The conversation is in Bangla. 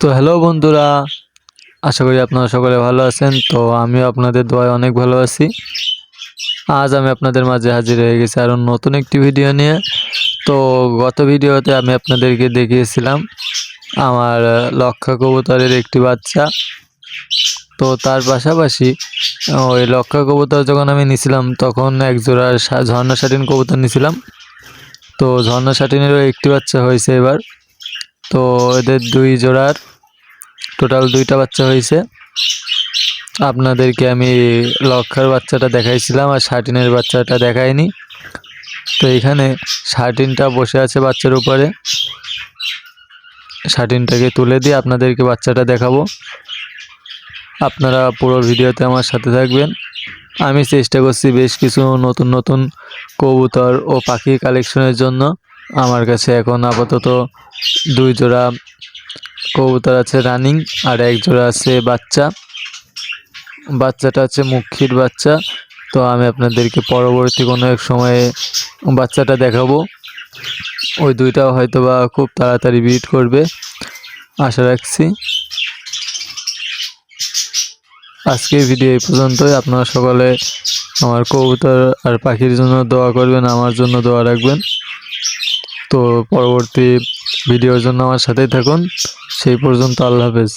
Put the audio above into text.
তো হ্যালো বন্ধুরা, আশা করি আপনারা সকলে ভালো আছেন। তো আমিও আপনাদের দোয়ায় অনেক ভালো আছি। আজ আমি আপনাদের মাঝে হাজির হয়ে গেছি আরও নতুন একটি ভিডিও নিয়ে। তো গত ভিডিওতে আমি আপনাদেরকে দেখিয়েছিলাম আমার লক্ষা কবুতরের একটি বাচ্চা। তো তার পাশাপাশি ওই লক্ষা কবুতর যখন আমি নিছিলাম, তখন এক জোড়া ঝর্ণা শাটিন কবুতর নিছিলাম। তো ঝর্ণা শাটিনেরও একটি বাচ্চা হয়েছে এবার। তো এদের দুই জোড়ার টোটাল দুইটা বাচ্চা হয়েছে। আপনাদেরকে আমি লক্ষার বাচ্চাটা দেখাইছিলাম আর শার্টিনের বাচ্চাটা দেখাইনি। তো এখানে শার্টিনটা বসে আছে বাচ্চার উপরে। শার্টিনটাকে তুলে দিয়ে আপনাদেরকে বাচ্চাটা দেখাবো। আপনারা পুরো ভিডিওতে আমার সাথে থাকবেন। আমি চেষ্টা করছি বেশ কিছু নতুন নতুন কবুতর ও পাখি কালেকশনের জন্য। আমার কাছে এখন আপাতত দুই জোড়া কবুতর আছে রানিং আর এক জোড়া আছে বাচ্চা। বাচ্চাটা আছে মুখির বাচ্চা। তো আমি আপনাদেরকে পরবর্তী কোনো এক সময়ে বাচ্চাটা দেখাবো। ওই দুইটাও হয়তো বা খুব তাড়াতাড়ি বিট করবে। আশা রাখছি। আজকের ভিডিও এই পর্যন্তই। আপনারা সকলে আমার কবুতর আর পাখির জন্য দোয়া করবেন, আমার জন্য দোয়া রাখবেন। তো পরবর্তী ভিডিওর জন্য আমার সাথেই থাকুন। সেই পর্যন্ত আল্লাহ হাফেজ।